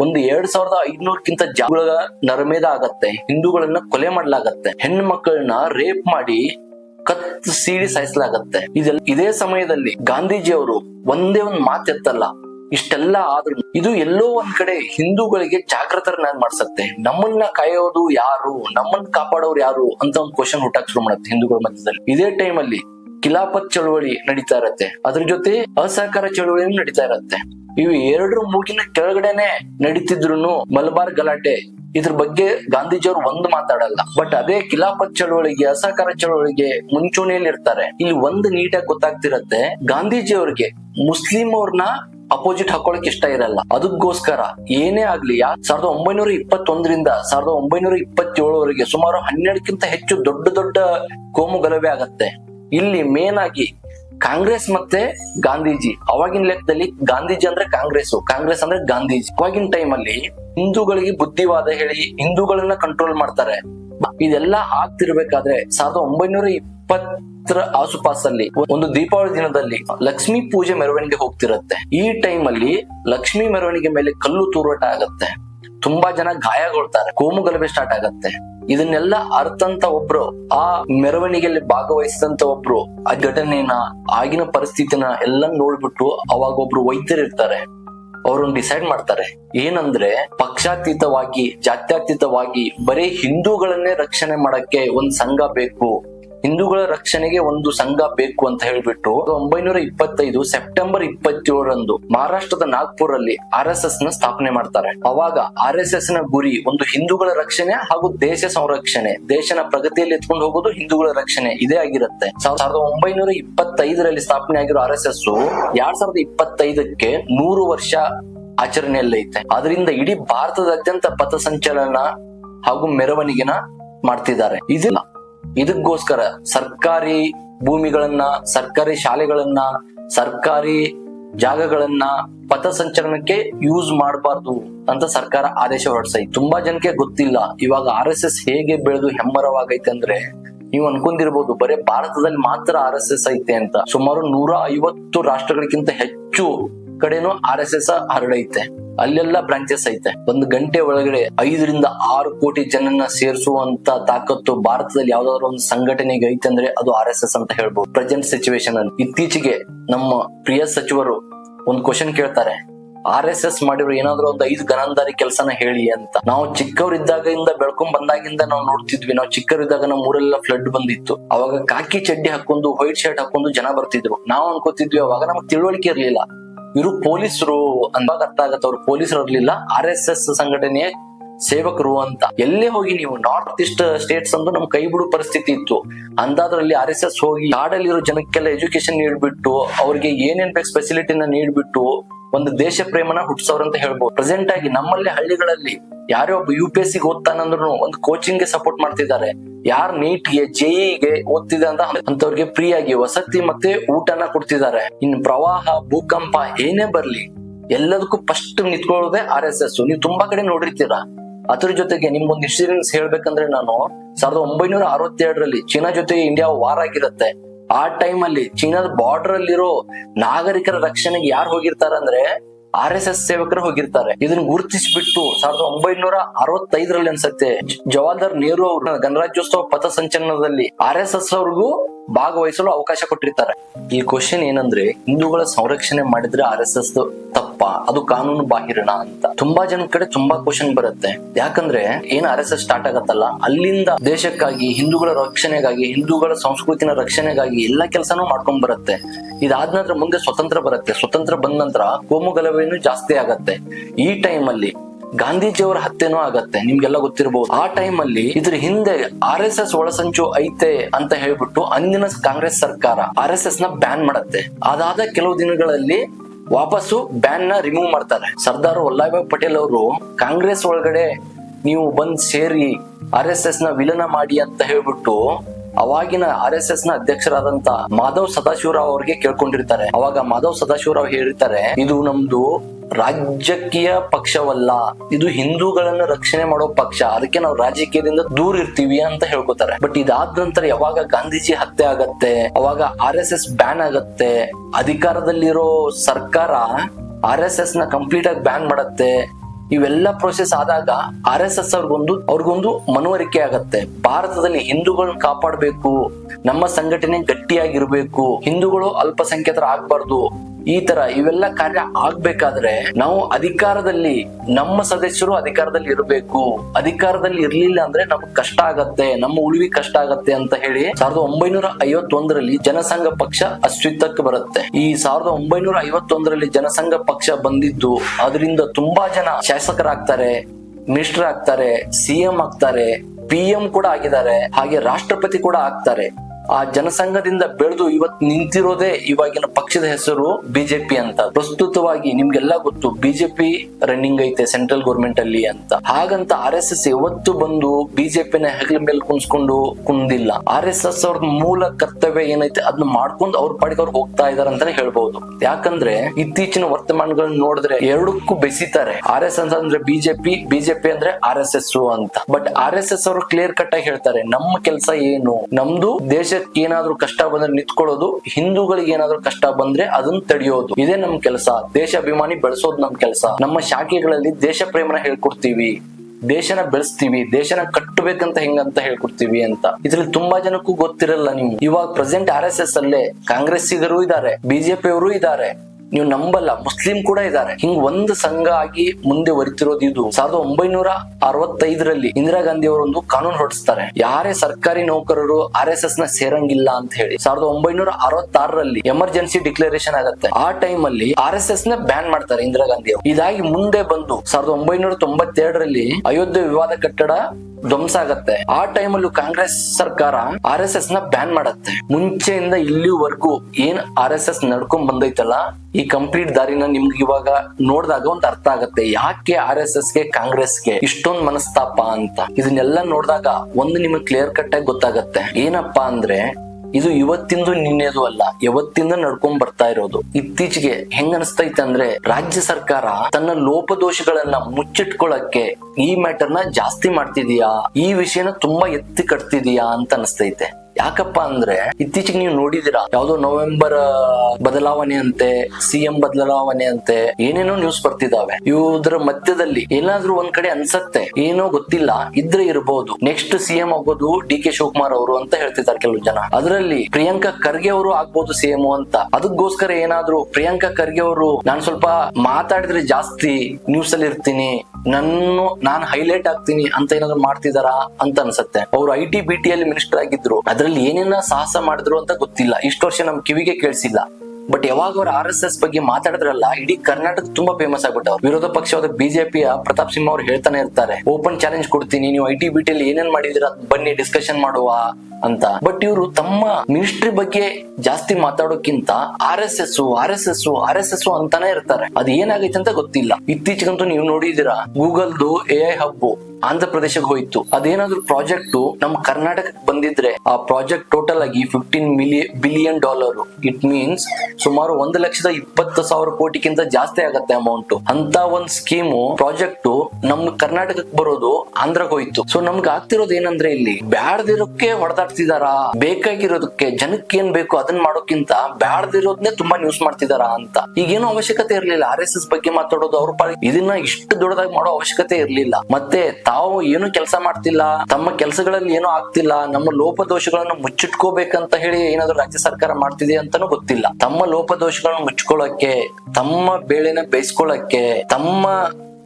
ಒಂದು ಎರಡ್ ಸಾವಿರದ ಐದ್ನೂರಕ್ಕಿಂತ ಜಾಗಗಳ ನರಮೇಧ ಆಗತ್ತೆ. ಹಿಂದೂಗಳನ್ನ ಕೊಲೆ ಮಾಡ್ಲಾಗತ್ತೆ. ಹೆಣ್ಣು ಮಕ್ಕಳನ್ನ ರೇಪ್ ಮಾಡಿ ಕತ್ ಸೀಡಿ ಸಾಯಿಸಲಾಗತ್ತೆ. ಇದೆಲ್ಲ ಇದೇ ಸಮಯದಲ್ಲಿ ಗಾಂಧೀಜಿ ಅವರು ಒಂದೇ ಒಂದು ಮಾತೆತ್ತಲ್ಲ ಇಷ್ಟೆಲ್ಲ ಆದ್ರೂ ಇದು ಎಲ್ಲೋ ಒಂದ್ ಕಡೆ ಹಿಂದೂಗಳಿಗೆ ಜಾಗೃತರನ್ನ ಮಾಡ್ಸತ್ತೆ. ನಮ್ಮನ್ನ ಕಾಯೋದು ಯಾರು? ನಮ್ಮನ್ನ ಕಾಪಾಡೋರು ಯಾರು? ಅಂತ ಒಂದು ಕ್ವಶನ್ ಹುಟ್ಟಾಕ್ ಶುರು ಮಾಡುತ್ತೆ ಹಿಂದೂಗಳ ಮಧ್ಯದಲ್ಲಿ. ಇದೇ ಟೈಮ್ ಅಲ್ಲಿ ಖಿಲಾಫತ್ ಚಳವಳಿ ನಡೀತಾ ಇರತ್ತೆ. ಅದ್ರ ಜೊತೆ ಅಸಹಕಾರ ಚಳವಳಿ ನಡೀತಾ ಇರತ್ತೆ. ಇವು ಎರಡರ ಮೂಗಿನ ಕೆಳಗಡೆನೆ ನಡೀತಿದ್ರು ಮಲಬಾರ್ ಗಲಾಟೆ. ಇದ್ರ ಬಗ್ಗೆ ಗಾಂಧೀಜಿಯವರು ಒಂದು ಮಾತಾಡಲ್ಲ. ಬಟ್ ಅದೇ ಖಿಲಾಫತ್ ಚಳವಳಿಗೆ, ಅಸಹಕಾರ ಚಳವಳಿಗೆ ಮುಂಚೂಣಿಯಲ್ಲಿ ಇರ್ತಾರೆ. ಇಲ್ಲಿ ಒಂದ್ ನೀಟಾಗಿ ಗೊತ್ತಾಗ್ತಿರತ್ತೆ, ಗಾಂಧೀಜಿಯವ್ರಿಗೆ ಮುಸ್ಲಿಂ ಅವ್ರನ್ನ ಅಪೋಸಿಟ್ ಹಾಕೊಳಕ್ ಇಷ್ಟ ಇರಲ್ಲ. ಅದಕ್ಕೋಸ್ಕರ ಏನೇ ಆಗ್ಲಿ ಸಾವಿರದ ಒಂಬೈನೂರ ಇಪ್ಪತ್ತೊಂದರಿಂದ ಸಾವಿರದ ಒಂಬೈನೂರ ಇಪ್ಪತ್ತೇಳವರೆಗೆ ಸುಮಾರು ಹನ್ನೆರಡಕ್ಕಿಂತ ಹೆಚ್ಚು ದೊಡ್ಡ ದೊಡ್ಡ ಕೋಮು ಗಲಭೆ ಆಗತ್ತೆ. ಇಲ್ಲಿ ಮೇನ್ ಆಗಿ ಕಾಂಗ್ರೆಸ್ ಮತ್ತೆ ಗಾಂಧೀಜಿ. ಅವಾಗಿನ ಲೆಕ್ಕದಲ್ಲಿ ಗಾಂಧೀಜಿ ಅಂದ್ರೆ ಕಾಂಗ್ರೆಸ್ ಕಾಂಗ್ರೆಸ್ ಅಂದ್ರೆ ಗಾಂಧೀಜಿ. ಅವಾಗಿನ ಟೈಮ್ ಅಲ್ಲಿ ಹಿಂದೂಗಳಿಗೆ ಬುದ್ಧಿವಾದ ಹೇಳಿ ಹಿಂದೂಗಳನ್ನ ಕಂಟ್ರೋಲ್ ಮಾಡ್ತಾರೆ. ಇದೆಲ್ಲ ಆಗ್ತಿರ್ಬೇಕಾದ್ರೆ ಸಾವಿರದ ಒಂಬೈನೂರ ಇಪ್ಪತ್ತರ ಆಸುಪಾಸಲ್ಲಿ ಒಂದು ದೀಪಾವಳಿ ದಿನದಲ್ಲಿ ಲಕ್ಷ್ಮೀ ಪೂಜೆ ಮೆರವಣಿಗೆ ಹೋಗ್ತಿರತ್ತೆ. ಈ ಟೈಮ್ ಅಲ್ಲಿ ಲಕ್ಷ್ಮೀ ಮೆರವಣಿಗೆ ಮೇಲೆ ಕಲ್ಲು ತೂರಾಟ ಆಗತ್ತೆ. ತುಂಬಾ ಜನ ಗಾಯಗೊಳ್ತಾರೆ. ಕೋಮು ಗಲಭೆ ಸ್ಟಾರ್ಟ್ ಆಗತ್ತೆ. ಇದನ್ನೆಲ್ಲ ಅರ್ಥಂತ ಒಬ್ರು, ಆ ಮೆರವಣಿಗೆಯಲ್ಲಿ ಭಾಗವಹಿಸಿದಂತ ಒಬ್ರು, ಆ ಘಟನೆನ, ಆಗಿನ ಪರಿಸ್ಥಿತಿನ ಎಲ್ಲ ನೋಡ್ಬಿಟ್ಟು ಅವಾಗ ಒಬ್ರು ವೈದ್ಯರಿರ್ತಾರೆ ಅವ್ರನ್ನ ಡಿಸೈಡ್ ಮಾಡ್ತಾರೆ. ಏನಂದ್ರೆ, ಪಕ್ಷಾತೀತವಾಗಿ, ಜಾತ್ಯತೀತವಾಗಿ ಬರೀ ಹಿಂದೂಗಳನ್ನೇ ರಕ್ಷಣೆ ಮಾಡಕ್ಕೆ ಒಂದ್ ಸಂಘ ಬೇಕು. ಹಿಂದೂಗಳ ರಕ್ಷಣೆಗೆ ಒಂದು ಸಂಘ ಬೇಕು ಅಂತ ಹೇಳ್ಬಿಟ್ಟು ಒಂಬೈನೂರ ಇಪ್ಪತ್ತೈದು ಸೆಪ್ಟೆಂಬರ್ ಇಪ್ಪತ್ತೇಳರಂದು ಮಹಾರಾಷ್ಟ್ರದ ನಾಗ್ಪುರ್ ಅಲ್ಲಿ ಆರ್ ಎಸ್ ಎಸ್ನ ಸ್ಥಾಪನೆ ಮಾಡ್ತಾರೆ. ಅವಾಗ ಆರ್ ಎಸ್ ಎಸ್ನ ಗುರಿ ಒಂದು ಹಿಂದೂಗಳ ರಕ್ಷಣೆ ಹಾಗೂ ದೇಶ ಸಂರಕ್ಷಣೆ. ದೇಶನ ಪ್ರಗತಿಯಲ್ಲಿ ಎತ್ಕೊಂಡು ಹೋಗೋದು ಹಿಂದೂಗಳ ರಕ್ಷಣೆ. ಇದೇ ಆಗಿರುತ್ತೆ. ಸಾವಿರದ ಒಂಬೈನೂರ ಇಪ್ಪತ್ತೈದರಲ್ಲಿ ಸ್ಥಾಪನೆ ಆಗಿರೋ ಆರ್ ಎಸ್ ಎಸ್ ಎರಡ್ ಸಾವಿರದ ಇಪ್ಪತ್ತೈದಕ್ಕೆ ನೂರು ವರ್ಷ ಆಚರಣೆಯಲ್ಲೈತೆ ಅದರಿಂದ ಇಡೀ ಭಾರತದಾದ್ಯಂತ ಪಥಸಂಚಲನ ಹಾಗೂ ಮೆರವಣಿಗೆನ ಮಾಡ್ತಿದ್ದಾರೆ. ಇದಿಲ್ಲ ಇದಕ್ಕೋಸ್ಕರ ಸರ್ಕಾರಿ ಭೂಮಿಗಳನ್ನ, ಸರ್ಕಾರಿ ಶಾಲೆಗಳನ್ನ, ಸರ್ಕಾರಿ ಜಾಗಗಳನ್ನ ಪಥಸಂಚಲನಕ್ಕೆ ಯೂಸ್ ಮಾಡಬಾರ್ದು ಅಂತ ಸರ್ಕಾರ ಆದೇಶ ಹೊರಡಿಸೈತಿ ತುಂಬಾ ಜನಕ್ಕೆ ಗೊತ್ತಿಲ್ಲ. ಇವಾಗ ಆರ್ ಎಸ್ ಎಸ್ ಹೇಗೆ ಬೆಳೆದು ಹೆಮ್ಮರವಾಗೈತೆ ಅಂದ್ರೆ ನೀವು ಅನ್ಕೊಂಡಿರ್ಬೋದು, ಬರೀ ಭಾರತದಲ್ಲಿ ಮಾತ್ರ ಆರ್ ಎಸ್ ಎಸ್ ಐತೆ ಅಂತ. ಸುಮಾರು ನೂರ ಐವತ್ತು ರಾಷ್ಟ್ರಗಳಿಗಿಂತ ಹೆಚ್ಚು ಕಡೆನೂ ಆರ್ ಎಸ್ ಎಸ್ ಹರಡೈತೆ. ಅಲ್ಲೆಲ್ಲ ಬ್ರಾಂಚಸ್ ಐತೆ. ಒಂದು ಗಂಟೆ ಒಳಗಡೆ ಐದರಿಂದ ಆರು ಕೋಟಿ ಜನನ್ನ ಸೇರಿಸುವಂತ ತಾಕತ್ತು ಭಾರತದಲ್ಲಿ ಯಾವ್ದಾದ್ರು ಒಂದು ಸಂಘಟನೆಗೆ ಐತೆ ಅಂದ್ರೆ ಅದು ಆರ್ ಎಸ್ ಎಸ್ ಅಂತ ಹೇಳ್ಬೋದು. ಪ್ರೆಸೆಂಟ್ ಸಿಚುವೇಶನ್ ಅಲ್ಲಿ. ಇತ್ತೀಚೆಗೆ ನಮ್ಮ ಪ್ರಿಯ ಸಚಿವರು ಒಂದು ಕ್ವಶನ್ ಕೇಳ್ತಾರೆ. ಆರ್ ಎಸ್ ಎಸ್ ಮಾಡಿರೋ ಏನಾದ್ರು ಒಂದು ಐದು ಗನಾಂಧಾರಿ ಕೆಲಸನ ಹೇಳಿ ಅಂತ. ನಾವು ಚಿಕ್ಕವರಿದ್ದಾಗಿಂದ ಬೆಳ್ಕೊಂಡ್ ಬಂದಾಗಿಂದ ನಾವು ನೋಡ್ತಿದ್ವಿ. ನಾವು ಚಿಕ್ಕವರಿದ್ದಾಗ ನಮ್ಮ ಊರೆಲ್ಲ ಫ್ಲಡ್ ಬಂದಿತ್ತು. ಅವಾಗ ಕಾಕಿ ಚಡ್ಡಿ ಹಾಕೊಂಡು ವೈಟ್ ಶರ್ಟ್ ಹಾಕೊಂಡು ಜನ ಬರ್ತಿದ್ರು. ನಾವು ಅನ್ಕೋತಿದ್ವಿ, ಅವಾಗ ನಮ್ಗೆ ತಿಳುವಳಿಕೆ ಇರ್ಲಿಲ್ಲ. ಇವರು ಪೊಲೀಸರು ಅಂದಾಗ ಅರ್ಥ ಆಗತ್ತೆ. ಅವ್ರು ಪೊಲೀಸರು ಇರ್ಲಿಲ್ಲ ಆರ್ ಎಸ್ ಎಸ್ ಸಂಘಟನೆಯ ಸೇವಕರು ಅಂತ. ಎಲ್ಲೇ ಹೋಗಿ ನೀವು ನಾರ್ತ್ ಈಸ್ಟ್ ಸ್ಟೇಟ್ಸ್ ಅಂದ್ರೆ ನಮ್ ಕೈ ಬಿಡು ಪರಿಸ್ಥಿತಿ ಇತ್ತು. ಅಂದಾದ್ರಲ್ಲಿ ಆರ್ ಎಸ್ ಎಸ್ ಹೋಗಿ ಕಾಡಲ್ಲಿರೋ ಜನಕ್ಕೆಲ್ಲ ಎಜುಕೇಶನ್ ನೀಡ್ಬಿಟ್ಟು, ಅವ್ರಿಗೆ ಏನೇನ್ ಬೇಕು ಫೆಸಿಲಿಟಿನ ನೀಡ್ಬಿಟ್ಟು, ಒಂದು ದೇಶ ಪ್ರೇಮನ ಹುಟ್ಟಿಸೋರು ಅಂತ ಹೇಳ್ಬೋದು. ಪ್ರೆಸೆಂಟ್ ಆಗಿ ನಮ್ಮಲ್ಲಿ ಹಳ್ಳಿಗಳಲ್ಲಿ ಯಾರೋ ಒಬ್ಬ ಯು ಪಿ ಎಸ್ ಸಿ ಓದ್ತಾನಂದ್ರು ಒಂದು ಕೋಚಿಂಗ್ಗೆ ಸಪೋರ್ಟ್ ಮಾಡ್ತಿದ್ದಾರೆ. ಯಾರ್ ನೀಟ್ಗೆ ಜೆಇಗೆ ಓದ್ತಿದೆ ಅಂತ ಅಂತವ್ರಿಗೆ ಫ್ರೀ ಆಗಿ ವಸತಿ ಮತ್ತೆ ಊಟನ ಕೊಡ್ತಿದ್ದಾರೆ. ಇನ್ ಪ್ರವಾಹ, ಭೂಕಂಪ ಏನೇ ಬರ್ಲಿ, ಎಲ್ಲದಕ್ಕೂ ಫಸ್ಟ್ ನಿಂತ್ಕೊಳ್ಳೋದೇ ಆರ್ ಎಸ್ ಎಸ್ ನೀವು ತುಂಬಾ ಕಡೆ ನೋಡಿರ್ತೀರಾ? ಅದ್ರ ಜೊತೆಗೆ ನಿಮ್ಗೊಂದು ಇನ್ಸಿಡೆನ್ಸ್ ಹೇಳ್ಬೇಕಂದ್ರೆ ನಾನು ಸಾವಿರದ ಒಂಬೈನೂರ ಅರವತ್ತೆರಡರಲ್ಲಿ ಚೀನಾ ಜೊತೆ ಇಂಡಿಯಾ ವಾರ್ ಆಗಿರುತ್ತೆ. ಆ ಟೈಮ್ ಅಲ್ಲಿ ಚೀನಾದ ಬಾರ್ಡರ್ ಅಲ್ಲಿರೋ ನಾಗರಿಕರ ರಕ್ಷಣೆಗೆ ಯಾರು ಹೋಗಿರ್ತಾರ ಅಂದ್ರೆ ಆರ್ ಎಸ್ ಎಸ್ ಸೇವಕರು ಹೋಗಿರ್ತಾರೆ. ಇದನ್ನ ಗುರುತಿಸಿಬಿಟ್ಟು ಸಾವಿರದ ಒಂಬೈನೂರ ಅರವತ್ತೈದರಲ್ಲಿ ಅನ್ಸತ್ತೆ. ಜವಾಹರ್ ನೆಹರು ಅವರು ಗಣರಾಜ್ಯೋತ್ಸವ ಪಥ ಸಂಚಲನದಲ್ಲಿ ಆರ್ ಎಸ್ ಎಸ್ ಅವ್ರಿಗೂ ಭಾಗವಹಿಸಲು ಅವಕಾಶ ಕೊಟ್ಟಿರ್ತಾರೆ. ಈ ಕ್ವಶನ್ ಏನಂದ್ರೆ, ಹಿಂದೂಗಳ ಸಂರಕ್ಷಣೆ ಮಾಡಿದ್ರೆ ಆರ್ ಎಸ್ ಎಸ್ ತಪ್ಪ, ಅದು ಕಾನೂನು ಬಾಹಿರಣ ಅಂತ. ತುಂಬಾ ಜನ ಕಡೆ ತುಂಬಾ ಕ್ವಶನ್ ಬರುತ್ತೆ. ಯಾಕಂದ್ರೆ, ಏನ್ ಆರ್ ಎಸ್ ಎಸ್ ಸ್ಟಾರ್ಟ್ ಆಗತ್ತಲ್ಲ, ಅಲ್ಲಿಂದ ದೇಶಕ್ಕಾಗಿ, ಹಿಂದೂಗಳ ರಕ್ಷಣೆಗಾಗಿ, ಹಿಂದೂಗಳ ಸಂಸ್ಕೃತಿನ ರಕ್ಷಣೆಗಾಗಿ ಎಲ್ಲಾ ಕೆಲಸನೂ ಮಾಡ್ಕೊಂಡ್ ಬರುತ್ತೆ. ಇದಾದ ನಂತರ ಮುಂದೆ ಸ್ವತಂತ್ರ ಬರುತ್ತೆ. ಸ್ವತಂತ್ರ ಬಂದ ನಂತರ ಕೋಮು ಜಾಸ್ತಿ ಆಗತ್ತೆ. ಈ ಟೈಮ್ ಅಲ್ಲಿ ಗಾಂಧೀಜಿಯವರ ಹತ್ಯೆನೂ ಆಗತ್ತೆ, ನಿಮ್ಗೆಲ್ಲ ಗೊತ್ತಿರಬಹುದು ಆ ಟೈಮ್ ಅಲ್ಲಿ ಇದ್ರ ಹಿಂದೆ ಆರ್ ಎಸ್ ಎಸ್ ಒಳಸಂಚು ಐತೆ ಅಂತ ಹೇಳ್ಬಿಟ್ಟು ಅಂದಿನ ಕಾಂಗ್ರೆಸ್ ಸರ್ಕಾರ ಆರ್ ಎಸ್ ಎಸ್ನ ಬ್ಯಾನ್ ಮಾಡತ್ತೆ. ಅದಾದ ಕೆಲವು ದಿನಗಳಲ್ಲಿ ವಾಪಸ್ಸು ಬ್ಯಾನ್ನ ರಿಮೂವ್ ಮಾಡ್ತಾರೆ. ಸರ್ದಾರ್ ವಲ್ಲಭಾಯ್ ಪಟೇಲ್ ಅವರು, ಕಾಂಗ್ರೆಸ್ ಒಳಗಡೆ ನೀವು ಬಂದ್ ಸೇರಿ ಆರ್ ಎಸ್ ಎಸ್ನ ವಿಲನ ಮಾಡಿ ಅಂತ ಹೇಳ್ಬಿಟ್ಟು ಅವಾಗಿನ ಆರ್ ಎಸ್ ಎಸ್ನ ಅಧ್ಯಕ್ಷರಾದಂತ ಮಾಧವ್ ಸದಾಶಿವರಾವ್ ಅವರಿಗೆ ಕೇಳ್ಕೊಂಡಿರ್ತಾರೆ. ಅವಾಗ ಮಾಧವ್ ಸದಾಶಿವರಾವ್ ಹೇಳಿರ್ತಾರೆ, ಇದು ನಮ್ದು ರಾಜಕೀಯ ಪಕ್ಷವಲ್ಲ, ಇದು ಹಿಂದೂಗಳನ್ನ ರಕ್ಷಣೆ ಮಾಡೋ ಪಕ್ಷ, ಅದಕ್ಕೆ ನಾವು ರಾಜಕೀಯದಿಂದ ದೂರ ಇರ್ತೀವಿ ಅಂತ ಹೇಳ್ಕೊತಾರೆ. ಬಟ್ ಇದಾದ ನಂತರ ಯಾವಾಗ ಗಾಂಧೀಜಿ ಹತ್ಯೆ ಆಗತ್ತೆ, ಅವಾಗ ಆರ್ ಎಸ್ ಎಸ್ ಬ್ಯಾನ್ ಆಗತ್ತೆ, ಅಧಿಕಾರದಲ್ಲಿರೋ ಸರ್ಕಾರ ಆರ್ ಎಸ್ ಎಸ್ನ ಕಂಪ್ಲೀಟ್ ಆಗಿ ಬ್ಯಾನ್ ಮಾಡತ್ತೆ ಇವೆಲ್ಲ ಪ್ರೋಸೆಸ್ ಆದಾಗ ಆರ್ ಎಸ್ ಎಸ್ ಅವ್ರಿಗೊಂದು ಅವ್ರಿಗೊಂದು ಮನವರಿಕೆ ಆಗತ್ತೆ. ಭಾರತದಲ್ಲಿ ಹಿಂದೂಗಳನ್ನ ಕಾಪಾಡಬೇಕು, ನಮ್ಮ ಸಂಘಟನೆ ಗಟ್ಟಿಯಾಗಿರ್ಬೇಕು, ಹಿಂದೂಗಳು ಅಲ್ಪಸಂಖ್ಯಾತರ ಆಗ್ಬಾರ್ದು ಈ ತರ ಇವೆಲ್ಲ ಕಾರ್ಯ ಆಗ್ಬೇಕಾದ್ರೆ ನಾವು ಅಧಿಕಾರದಲ್ಲಿ, ನಮ್ಮ ಸದಸ್ಯರು ಅಧಿಕಾರದಲ್ಲಿ ಇರಬೇಕು. ಅಧಿಕಾರದಲ್ಲಿ ಇರ್ಲಿಲ್ಲ ಅಂದ್ರೆ ನಮ್ಗೆ ಕಷ್ಟ ಆಗತ್ತೆ, ನಮ್ಮ ಉಳಿವಿ ಕಷ್ಟ ಆಗತ್ತೆ ಅಂತ ಹೇಳಿ ಸಾವಿರದ ಒಂಬೈನೂರ ಐವತ್ತೊಂದರಲ್ಲಿ ಜನಸಂಘ ಪಕ್ಷ ಅಸ್ತಿತ್ವಕ್ಕೆ ಬರುತ್ತೆ. ಈ ಸಾವಿರದ ಒಂಬೈನೂರ ಐವತ್ತೊಂದರಲ್ಲಿ ಜನಸಂಘ ಪಕ್ಷ ಬಂದಿದ್ದು, ಅದರಿಂದ ತುಂಬಾ ಜನ ಶಾಸಕರಾಗ್ತಾರೆ, ಮಿನಿಸ್ಟರ್ ಆಗ್ತಾರೆ ಸಿಎಂ ಆಗ್ತಾರೆ, ಪಿ ಎಂ ಕೂಡ ಆಗಿದ್ದಾರೆ, ಹಾಗೆ ರಾಷ್ಟ್ರಪತಿ ಕೂಡ ಆಗ್ತಾರೆ. ಆ ಜನಸಂಘದಿಂದ ಬೆಳೆದು ಇವತ್ತು ನಿಂತಿರೋದೇ ಇವಾಗಿನ ಪಕ್ಷದ ಹೆಸರು ಬಿಜೆಪಿ ಅಂತ. ಪ್ರಸ್ತುತವಾಗಿ ನಿಮ್ಗೆಲ್ಲ ಗೊತ್ತು ಬಿಜೆಪಿ ರನ್ನಿಂಗ್ ಐತೆ ಸೆಂಟ್ರಲ್ ಗೌರ್ಮೆಂಟ್ ಅಲ್ಲಿ ಅಂತ. ಹಾಗಂತ ಆರ್ ಎಸ್ ಎಸ್ ಇವತ್ತು ಬಂದು ಬಿಜೆಪಿನ ಹೆಗಲ ಮೇಲೆ ಕುಣಿಸ್ಕೊಂಡು ಕುಂದಿಲ್ಲ ಆರ್ ಎಸ್ ಎಸ್ ಅವ್ರ ಮೂಲ ಕರ್ತವ್ಯ ಏನೈತೆ ಅದನ್ನ ಮಾಡ್ಕೊಂಡು ಅವ್ರ ಪಾಡಿಗೆ ಅವ್ರು ಹೋಗ್ತಾ ಇದಾರೆ ಅಂತಾನೆ ಹೇಳ್ಬಹುದು ಯಾಕಂದ್ರೆ ಇತ್ತೀಚಿನ ವರ್ತಮಾನಗಳನ್ನ ನೋಡಿದ್ರೆ ಎರಡಕ್ಕೂ ಬೆಸಿತಾರೆ. ಆರ್ ಎಸ್ ಎಸ್ ಅಂದ್ರೆ ಬಿಜೆಪಿ ಬಿಜೆಪಿ ಅಂದ್ರೆ ಆರ್ ಎಸ್ ಎಸ್ ಅಂತ. ಬಟ್ ಆರ್ ಎಸ್ ಎಸ್ ಅವರು ಕ್ಲಿಯರ್ ಕಟ್ ಆಗಿ ಹೇಳ್ತಾರೆ, ನಮ್ಮ ಕೆಲಸ ಏನು? ನಮ್ದು ದೇಶಕ್ಕೆ ಏನಾದ್ರೂ ಕಷ್ಟ ಬಂದ್ರೆ ನಿಂತ್ಕೊಳ್ಳೋದು, ಹಿಂದೂಗಳಿಗೆ ಏನಾದ್ರೂ ಕಷ್ಟ ಬಂದ್ರೆ ಅದನ್ನ ತಡೆಯೋದು. ಇದೇ ನಮ್ ಕೆಲಸ. ದೇಶಾಭಿಮಾನಿ ಬೆಳೆಸೋದು ನಮ್ ಕೆಲಸ. ನಮ್ಮ ಶಾಖೆಗಳಲ್ಲಿ ದೇಶ ಪ್ರೇಮನ ಹೇಳ್ಕೊಡ್ತೀವಿ. ದೇಶನ ಬೆಳೆಸ್ತೀವಿ. ದೇಶನ ಕಟ್ಟಬೇಕಂತ ಹೆಂಗಂತ ಹೇಳ್ಕೊಡ್ತೀವಿ ಅಂತ. ಇದ್ರಲ್ಲಿ ತುಂಬಾ ಜನಕ್ಕೂ ಗೊತ್ತಿರಲ್ಲ ನೀವು. ಇವಾಗ ಪ್ರೆಸೆಂಟ್ ಆರ್ ಎಸ್ ಎಸ್ ಅಲ್ಲೇ ಕಾಂಗ್ರೆಸ್ಸಿಗರು ಬಿಜೆಪಿ ಅವರು ಇದ್ದಾರೆ. ನೀವು ನಂಬಲ್ಲ, ಮುಸ್ಲಿಂ ಕೂಡ ಇದ್ದಾರೆ. ಹಿಂಗ್ ಒಂದು ಸಂಘ ಆಗಿ ಮುಂದೆ ವರಿತಿರೋದು ಇದು. ಸಾವಿರದ ಒಂಬೈನೂರ ಅರವತ್ತೈದರಲ್ಲಿ ಇಂದಿರಾ ಗಾಂಧಿ ಅವರೊಂದು ಕಾನೂನು ಹೊರಡಿಸ್ತಾರೆ. ಯಾರೇ ಸರ್ಕಾರಿ ನೌಕರರು ಆರ್ ಎಸ್ ಎಸ್ನ ಸೇರಂಗಿಲ್ಲ ಅಂತ ಹೇಳಿ ಸಾವಿರದ ಒಂಬೈನೂರ ಅರವತ್ತಾರರಲ್ಲಿ ಎಮರ್ಜೆನ್ಸಿ ಡಿಕ್ಲರೇಷನ್ ಆಗುತ್ತೆ. ಆ ಟೈಮ್ ಅಲ್ಲಿ ಆರ್ ಎಸ್ ಎಸ್ನ ಬ್ಯಾನ್ ಮಾಡ್ತಾರೆ ಇಂದಿರಾ ಗಾಂಧಿ ಅವರು. ಇದಾಗಿ ಮುಂದೆ ಬಂದು ಸಾವಿರದ ಒಂಬೈನೂರ ತೊಂಬತ್ತೆರಡರಲ್ಲಿ ಅಯೋಧ್ಯೆ ವಿವಾದ ಕಟ್ಟಡ ಧ್ವಂಸ ಆಗತ್ತೆ. ಆ ಟೈಮಲ್ಲೂ ಕಾಂಗ್ರೆಸ್ ಸರ್ಕಾರ ಆರ್ ಎಸ್ ಎಸ್ನ ಬ್ಯಾನ್ ಮಾಡತ್ತೆ. ಮುಂಚೆಯಿಂದ ಇಲ್ಲಿವರೆಗೂ ಏನ್ ಆರ್ ಎಸ್ ಎಸ್ ನಡ್ಕೊಂಡ್ ಬಂದೈತಲ್ಲ, ಈ ಕಂಪ್ಲೀಟ್ ದಾರಿನ ನಿಮ್ಗೆ ಇವಾಗ ನೋಡಿದಾಗ ಒಂದ್ ಅರ್ಥ ಆಗತ್ತೆ. ಯಾಕೆ ಆರ್ ಎಸ್ ಎಸ್ಗೆ ಕಾಂಗ್ರೆಸ್ಗೆ ಇಷ್ಟೊಂದ್ ಮನಸ್ತಾಪ ಅಂತ? ಇದನ್ನೆಲ್ಲ ನೋಡಿದಾಗ ಒಂದು ನಿಮಗೆ ಕ್ಲಿಯರ್ ಕಟ್ ಆಗಿ ಗೊತ್ತಾಗತ್ತೆ. ಏನಪ್ಪಾ ಅಂದ್ರೆ ಇದು ಇವತ್ತಿಂದು ನಿನ್ನೆದು ಅಲ್ಲ, ಯಾವತ್ತಿಂದ ನಡ್ಕೊಂಡ್ ಬರ್ತಾ ಇರೋದು. ಇತ್ತೀಚೆಗೆ ಹೆಂಗ ಅನಿಸ್ತೈತೆ ಅಂದ್ರೆ ರಾಜ್ಯ ಸರ್ಕಾರ ತನ್ನ ಲೋಪದೋಷಗಳನ್ನ ಮುಚ್ಚಿಟ್ಕೊಳಕ್ಕೆ ಈ ಮ್ಯಾಟರ್ನ ಜಾಸ್ತಿ ಮಾಡ್ತಿದೀಯಾ? ಈ ವಿಷಯನ ತುಂಬಾ ಎತ್ತಿ ಕಟ್ತಿದೀಯಾ ಅಂತ ಅನಿಸ್ತೈತೆ. ಯಾಕಪ್ಪ ಅಂದ್ರೆ ಇತ್ತೀಚೆಗೆ ನೀವು ನೋಡಿದಿರಾ ಯಾವ್ದೋ ನವೆಂಬರ್ ಬದಲಾವಣೆ ಅಂತೆ ಸಿಎಂ ಬದಲಾವಣೆ ಅಂತೆ ಏನೇನೋ ನ್ಯೂಸ್ ಬರ್ತಿದಾವೆ. ಇವುದ್ರ ಮಧ್ಯದಲ್ಲಿ ಏನಾದ್ರೂ ಒಂದ್ ಕಡೆ ಅನ್ಸತ್ತೆ, ಏನೋ ಗೊತ್ತಿಲ್ಲ, ಇದ್ರೆ ಇರಬಹುದು ನೆಕ್ಸ್ಟ್ ಸಿಎಂ ಆಗೋದು ಡಿ ಕೆ ಶಿವಕುಮಾರ್ ಅವರು ಅಂತ ಹೇಳ್ತಿದ್ದಾರೆ ಕೆಲವು ಜನ. ಅದರಲ್ಲಿ ಪ್ರಿಯಾಂಕಾ ಖರ್ಗೆ ಅವರು ಆಗ್ಬೋದು ಸಿಎಂ ಅಂತ. ಅದಕ್ಕೋಸ್ಕರ ಏನಾದ್ರು ಪ್ರಿಯಾಂಕಾ ಖರ್ಗೆ ಅವರು, ನಾನ್ ಸ್ವಲ್ಪ ಮಾತಾಡಿದ್ರೆ ಜಾಸ್ತಿ ನ್ಯೂಸ್ ಅಲ್ಲಿ ಇರ್ತೀನಿ ನನ್ನ ನಾನ್ ಹೈಲೈಟ್ ಆಗ್ತೀನಿ ಅಂತ ಏನಾದ್ರು ಮಾಡ್ತಿದಾರಾ ಅಂತ ಅನ್ಸತ್ತೆ. ಅವರು ಐ ಟಿ ಬಿ ಟಿ ಅಲ್ಲಿ ಮಿನಿಸ್ಟರ್ ಆಗಿದ್ರು. ಅದ್ರಲ್ಲಿ ಏನೇನ ಸಾಹಸ ಮಾಡಿದ್ರು ಅಂತ ಗೊತ್ತಿಲ್ಲ. ಇಷ್ಟು ವರ್ಷ ನಮ್ ಕಿವಿಗೆ ಕೇಳಿಸಿಲ್ಲ. ಬಟ್ ಯಾವಾಗ ಅವ್ರು ಆರ್ ಎಸ್ ಎಸ್ ಬಗ್ಗೆ ಮಾತಾಡಿದ್ರಲ್ಲ, ಇಡೀ ಕರ್ನಾಟಕ ತುಂಬಾ ಫೇಮಸ್ ಆಗ್ಬಿಟ್ಟವ್ರು. ವಿರೋಧ ಪಕ್ಷವಾದ ಬಿಜೆಪಿಯ ಪ್ರತಾಪ್ ಸಿಂಹ ಅವ್ರು ಹೇಳ್ತಾನೆ ಇರ್ತಾರೆ. ಓಪನ್ ಚಾಲೆಂಜ್ ಕೊಡ್ತೀನಿ, ನೀವು ಐ ಟಿ ಬಿ ಏನೇನ್ ಮಾಡಿದಿರ, ಬನ್ನಿ ಡಿಸ್ಕಷನ್ ಮಾಡುವ ಅಂತ. ಬಟ್ ಇವರು ತಮ್ಮ ಮಿನಿಸ್ಟ್ರಿ ಬಗ್ಗೆ ಜಾಸ್ತಿ ಮಾತಾಡೋಕ್ಕಿಂತ R S S R S S R S S ಅಂತಾನೆ ಇರ್ತಾರೆ. ಅದ್ ಏನಾಗೈತೆ ಅಂತ ಗೊತ್ತಿಲ್ಲ. ಇತ್ತೀಚೆಗಂತೂ ನೀವು ನೋಡಿದೀರಾ ಗೂಗಲ್ದು ಎ ಐ ಹಬ್ ಆಂಧ್ರ ಪ್ರದೇಶಕ್ಕೆ ಹೋಯ್ತು. ಅದೇನಾದ್ರೂ ಪ್ರಾಜೆಕ್ಟ್ ನಮ್ ಕರ್ನಾಟಕಕ್ಕೆ ಬಂದಿದ್ರೆ ಆ ಪ್ರಾಜೆಕ್ಟ್ ಟೋಟಲ್ ಆಗಿ fifteen million billion dollar it means ಸುಮಾರು ಒಂದು ಲಕ್ಷದ ಇಪ್ಪತ್ತು ಸಾವಿರ ಕೋಟಿಗಿಂತ ಜಾಸ್ತಿ ಆಗತ್ತೆ ಅಮೌಂಟ್ ಅಂತ ಒಂದ್ ಸ್ಕೀಮ್ ಪ್ರಾಜೆಕ್ಟ್ ನಮ್ ಕರ್ನಾಟಕಕ್ಕೆ ಬರೋದು ಆಂಧ್ರಕ್ಕೆ ಹೋಯ್ತು. ಸೊ ನಮ್ಗೆ ಆಗ್ತಿರೋದು ಏನಂದ್ರೆ ಇಲ್ಲಿ ಬ್ಯಾಡ್ದಿರೋಕೆ ಹೊಡೆದಾಡ್ತಿದಾರಾ? ಬೇಕಾಗಿರೋದಕ್ಕೆ ಜನಕ್ಕೆ ಏನ್ ಬೇಕು ಅದನ್ನ ಮಾಡೋಕ್ಕಿಂತ ಬ್ಯಾಡ್ದಿರೋದ್ನೇ ತುಂಬಾ ನ್ಯೂಸ್ ಮಾಡ್ತಿದಾರಾ ಅಂತ. ಈಗೇನು ಅವಶ್ಯಕತೆ ಇರ್ಲಿಲ್ಲ. ಆರ್ ಎಸ್ ಎಸ್ ಬಗ್ಗೆ ಮಾತಾಡೋದು ಅವ್ರ ಇದನ್ನ ಇಷ್ಟು ದೊಡ್ಡದಾಗಿ ಮಾಡೋ ಅವಶ್ಯಕತೆ ಇರ್ಲಿಲ್ಲ. ಮತ್ತೆ ತಾವು ಏನು ಕೆಲಸ ಮಾಡ್ತಿಲ್ಲ, ತಮ್ಮ ಕೆಲಸಗಳಲ್ಲಿ ಏನೂ ಆಗ್ತಿಲ್ಲ, ನಮ್ಮ ಲೋಪದೋಷಗಳನ್ನು ಮುಚ್ಚಿಟ್ಕೋಬೇಕಂತ ಹೇಳಿ ಏನಾದ್ರು ರಾಜ್ಯ ಸರ್ಕಾರ ಮಾಡ್ತಿದೆ ಅಂತಾನೂ ಗೊತ್ತಿಲ್ಲ. ತಮ್ಮ ಲೋಪದೋಷಗಳನ್ನು ಮುಚ್ಕೊಳ್ಳಕ್ಕೆ ತಮ್ಮ ಬೇಳೆನ ಬೇಯಿಸ್ಕೊಳ್ಳಕ್ಕೆ ತಮ್ಮ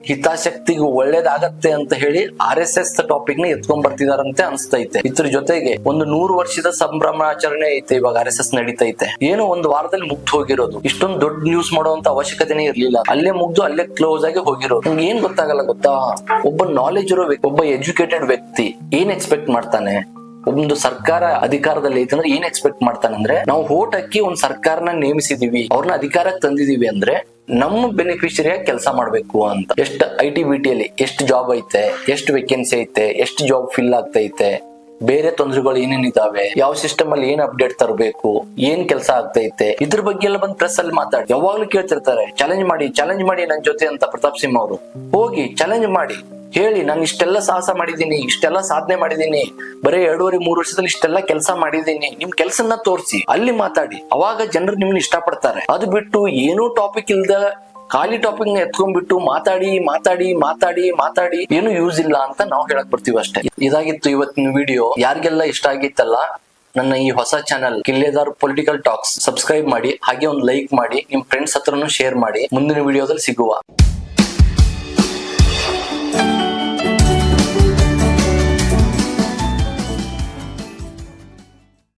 ಹಿತಾಸಕ್ತಿಗೆ ಒಳ್ಳೇದಾಗತ್ತೆ ಅಂತ ಹೇಳಿ ಆರ್ ಎಸ್ ಎಸ್ ಟಾಪಿಕ್ನ ಎತ್ಕೊಂಡ್ ಬರ್ತಿದಾರಂತೆ ಅನ್ಸ್ತೈತೆ. ಇದ್ರ ಜೊತೆಗೆ ಒಂದು ನೂರು ವರ್ಷದ ಸಂಭ್ರಮಾಚರಣೆ ಐತೆ, ಇವಾಗ ಆರ್ ಎಸ್ ಎಸ್ ನಡೀತೈತೆ. ಏನೋ ಒಂದು ವಾರದಲ್ಲಿ ಮುಗ್ದು ಹೋಗಿರೋದು. ಇಷ್ಟೊಂದು ದೊಡ್ಡ ನ್ಯೂಸ್ ಮಾಡುವಂತ ಅವಶ್ಯಕತೆನೇ ಇರ್ಲಿಲ್ಲ. ಅಲ್ಲೇ ಮುಗ್ದು ಅಲ್ಲೇ ಕ್ಲೋಸ್ ಆಗಿ ಹೋಗಿರೋದು. ಏನ್ ಗೊತ್ತಾಗಲ್ಲ ಗೊತ್ತಾ? ಒಬ್ಬ ನಾಲೆಜ್ ಇರೋ ಒಬ್ಬ ಎಜುಕೇಟೆಡ್ ವ್ಯಕ್ತಿ ಏನ್ ಎಕ್ಸ್ಪೆಕ್ಟ್ ಮಾಡ್ತಾನೆ? ಒಂದು ಸರ್ಕಾರ ಅಧಿಕಾರದಲ್ಲಿ ಐತಂದ್ರೆ ಏನ್ ಎಕ್ಸ್ಪೆಕ್ಟ್ ಮಾಡ್ತಾನಂದ್ರೆ, ನಾವು ಓಟ್ ಹಾಕಿ ಒಂದ್ ಸರ್ಕಾರನ ನೇಮಿಸಿದೀವಿ ಅವ್ರನ್ನ ಅಧಿಕಾರಕ್ಕೆ ತಂದಿದೀವಿ ಅಂದ್ರೆ ನಮ್ಮ ಬೆನಿಫಿಷರಿಯಾಗಿ ಕೆಲಸ ಮಾಡ್ಬೇಕು ಅಂತ. ಎಷ್ಟು ಐ ಟಿ ಬಿ ಟಿ ಅಲ್ಲಿ, ಎಷ್ಟು ಜಾಬ್ ಐತೆ, ಎಷ್ಟು ವೇಕೆನ್ಸಿ ಐತೆ, ಎಷ್ಟು ಜಾಬ್ ಫಿಲ್ ಆಗ್ತೈತೆ ಬೇರೆ ತೊಂದರೆಗಳು ಏನೇನಿದಾವೆ ಯಾವ ಸಿಸ್ಟಮ್ ಅಲ್ಲಿ ಏನ್ ಅಪ್ಡೇಟ್ ತರಬೇಕು, ಏನ್ ಕೆಲಸ ಆಗ್ತೈತೆ ಇದ್ರ ಬಗ್ಗೆ ಎಲ್ಲ ಬಂದ್ ಪ್ರೆಸ್ ಅಲ್ಲಿ ಮಾತಾಡಿ. ಯಾವಾಗ್ಲೂ ಕೇಳ್ತಿರ್ತಾರೆ ಚಾಲೆಂಜ್ ಮಾಡಿ ಚಾಲೆಂಜ್ ಮಾಡಿ ನನ್ ಜೊತೆ ಅಂತ ಪ್ರತಾಪ್ ಸಿಂಹ ಅವರು. ಹೋಗಿ ಚಾಲೆಂಜ್ ಮಾಡಿ ಹೇಳಿ ನಾನು ಇಷ್ಟೆಲ್ಲ ಸಾಹಸ ಮಾಡಿದೀನಿ ಇಷ್ಟೆಲ್ಲ ಸಾಧನೆ ಮಾಡಿದೀನಿ ಬರೀ ಎರಡೂವರೆ, ಮೂರು ವರ್ಷದಲ್ಲಿ ಇಷ್ಟೆಲ್ಲ ಕೆಲಸ ಮಾಡಿದೀನಿ ನಿಮ್ ಕೆಲಸನ ತೋರಿಸಿ, ಅಲ್ಲಿ ಮಾತಾಡಿ. ಅವಾಗ ಜನರು ನಿಮ್ನ ಇಷ್ಟಪಡ್ತಾರೆ. ಅದು ಬಿಟ್ಟು ಏನೂ ಟಾಪಿಕ್ ಇಲ್ದ ಖಾಲಿ ಟಾಪಿಕ್ನ ಎತ್ಕೊಂಡ್ಬಿಟ್ಟು ಮಾತಾಡಿ ಮಾತಾಡಿ ಮಾತಾಡಿ ಮಾತಾಡಿ ಏನು ಯೂಸ್ ಇಲ್ಲ ಅಂತ ನಾವು ಹೇಳಕ್ ಬರ್ತೀವಿ ಅಷ್ಟೇ. ಇದಾಗಿತ್ತು ಇವತ್ತಿನ ವಿಡಿಯೋ ಯಾರಿಗೆಲ್ಲ ಇಷ್ಟ ಆಗಿತ್ತಲ್ಲ, ನನ್ನ ಈ ಹೊಸ channel Killedar political talks subscribe ಮಾಡಿ, ಹಾಗೆ ಒಂದು ಲೈಕ್ ಮಾಡಿ, ನಿಮ್ ಫ್ರೆಂಡ್ಸ್ ಹತ್ರನು ಶೇರ್ ಮಾಡಿ. ಮುಂದಿನ ವಿಡಿಯೋದಲ್ಲಿ ಸಿಗುವ.